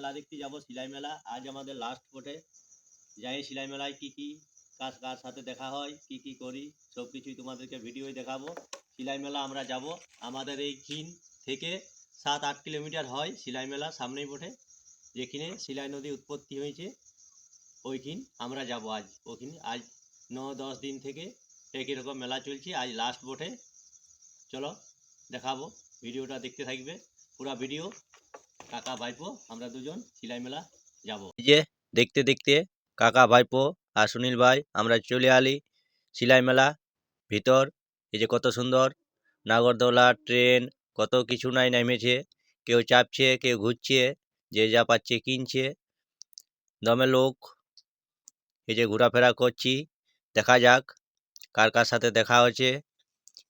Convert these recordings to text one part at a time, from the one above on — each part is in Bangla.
মেলা দেখতে যাব সিলাই মেলা আজ আমাদের লাস্ট বটে। যাই সিলাই মেলায় কি কি কাজ কার সাথে দেখা হয়, কি কি করি সব কিছুই তোমাদেরকে ভিডিওই দেখাবো। সিলাই মেলা আমরা যাব। আমাদের এই খিন থেকে সাত আট কিলোমিটার হয় সিলাই মেলা সামনেই বটে, যেখানে সিলাই নদী উৎপত্তি হয়েছে। ওইখিন আমরা যাব আজ। ওখানে আজ ন, দশ দিন থেকে একই রকম মেলা চলছে। আজ লাস্ট বটে। চলো, দেখাবো। ভিডিওটা দেখতে থাকবে। পুরা ভিডিও কাকা ভাইপো, আমরা দুজন সিলাই মেলা যাব যে দেখতে দেখতে কাকা ভাইপো আর সুনীল ভাই, আমরা চলে আলি সিলাই মেলা ভিতর। এই যে কত সুন্দর, নাগরদোলা ট্রেন, কত কিছু নাই নেমেছে কেউ চাপছে, কেউ ঘুরছে, যে যা পাচ্ছে কিনছে। দমে লোক, এই যে ঘোরাফেরা করছি, দেখা যাক কার কার সাথে দেখা হচ্ছে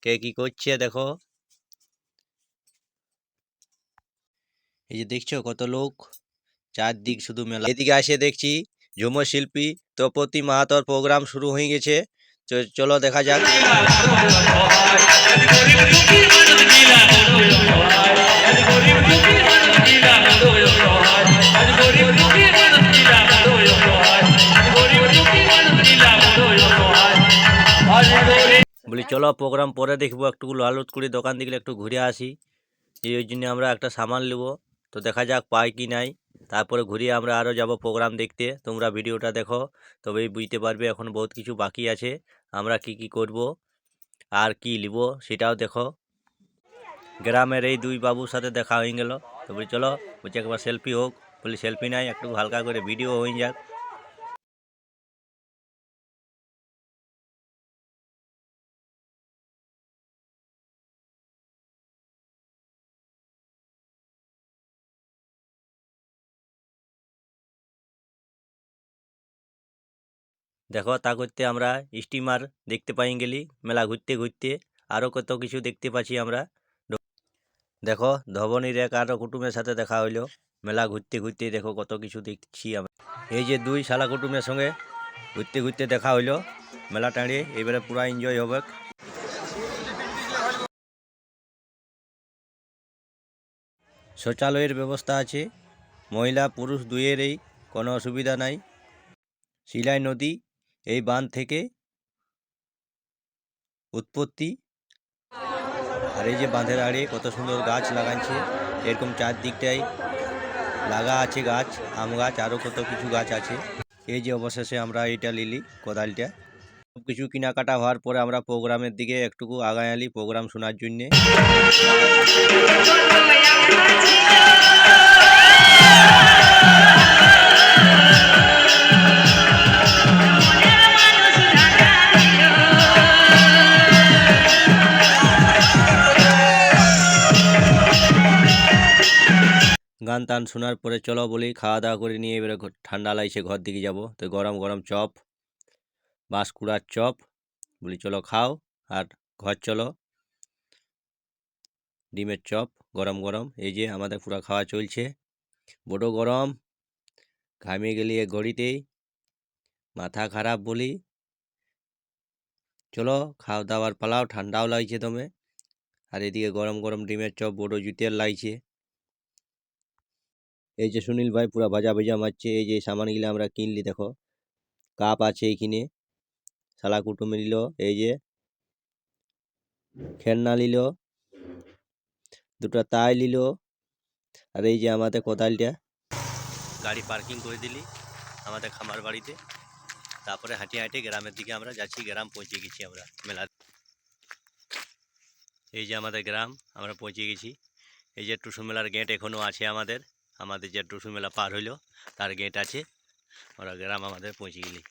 কে কি করছে দেখো। এই যে দেখছ কত লোক? চারদিক শুধু মেলা। এদিকে আসে দেখছি ঝুমুর শিল্পী তপতি মাহাতর প্রোগ্রাম শুরু হয়ে গেছে। চলো দেখা যাক। বলি চলো প্রোগ্রাম পরে দেখব। একটু লালুত করে দোকান দিকে একটু ঘুরে আসি। এই জন্য আমরা একটা সামান নেব। তো দেখা যাক পাই কি নাই। তারপরে ঘুরিয়ে আমরা আরও যাব প্রোগ্রাম দেখতে। তোমরা ভিডিওটা দেখো, তবেই বুঝতে পারবে এখন বহুত কিছু বাকি আছে। আমরা কি কি করব, আর কি লিব সেটাও দেখো। গ্রামের এই দুই বাবুর সাথে দেখা হয়ে গেল। তবে চলো, বলছি একবার সেলফি হোক। বলি সেলফি নাই, একটু হালকা করে ভিডিও হয়ে যাক। দেখো, তা করতে আমরা স্টিমার দেখতে পাই গেলি, মেলা ঘুরতে ঘুরতে। আরও কত কিছু দেখতে পাচ্ছি আমরা। দেখো, ধবনির এক আরও কুটুমের সাথে দেখা হইল। মেলা ঘুরতে ঘুরতে দেখো, কত কিছু দেখছি আমরা। এই যে দুই শালা কুটুমের সঙ্গে ঘুরতে ঘুরতে দেখা হইল। মেলা টাঁড়িয়ে এবারে পুরা এনজয় হবে। শৌচালয়ের ব্যবস্থা আছে। মহিলা, পুরুষ দুইয়েরই কোনো অসুবিধা নাই। শিলাই নদী এই বাঁধ থেকে উৎপত্তি। আর এই যে বাঁধের আড়ে কত সুন্দর গাছ লাগাচ্ছে এরকম চারদিকটাই লাগা আছে গাছ, আম গাছ আরও কত কিছু গাছ আছে। এই যে অবশেষে আমরা এইটা লিলি, কোদালটা। সব কিছু কেনাকাটা হওয়ার পরে আমরা প্রোগ্রামের দিকে একটুকু আগায় আলি প্রোগ্রাম শোনার জন্যে। গান টান শোনার পরে চলো বলি খাওয়া দাওয়া করে নিয়ে এবারে ঠান্ডা লাগছে, ঘর দিকে যাব। তো গরম গরম চপ, বাঁশকুড়ার চপ, বলি চলো খাও, আর ঘর চলো। ডিমের চপ, গরম গরম, এই যে আমাদের পুরো খাওয়া চলছে। বড় গরম, ঘামিয়ে গেলি এ ঘড়িতেই, মাথা খারাপ বলি। চলো খাওয়া দাওয়ার পালাও, ঠান্ডাও লাগছে দমে। আর এদিকে গরম গরম ডিমের চপ বড় জুতের লাগছে। এই যে সুনীল ভাই পুরা ভাজা ভাজা মারছে, এই যে সামানগুলো আমরা কিনলি, দেখো। কাপ আছে এইখানে শালা কুটুমে নিল, এই যে। খেলনা নিল। দুটো তাই নিল। আর এই যে আমাদের কোদালটা। গাড়ি পার্কিং করে দিলি আমাদের খামার বাড়িতে। তারপরে হাঁটে হাঁটে গ্রামের দিকে আমরা যাচ্ছি, গ্রাম পৌঁছে গেছি আমরা মেলা। এই যে আমাদের গ্রাম, আমরা পৌঁছে গেছি। এই যে টুসু মেলার গেট এখনও আছে আমাদের। আমাদের যে টুসু মেলা পার হইল তার গেট আছে। ওরা গ্রাম আমাদের পৌঁছে গেলি।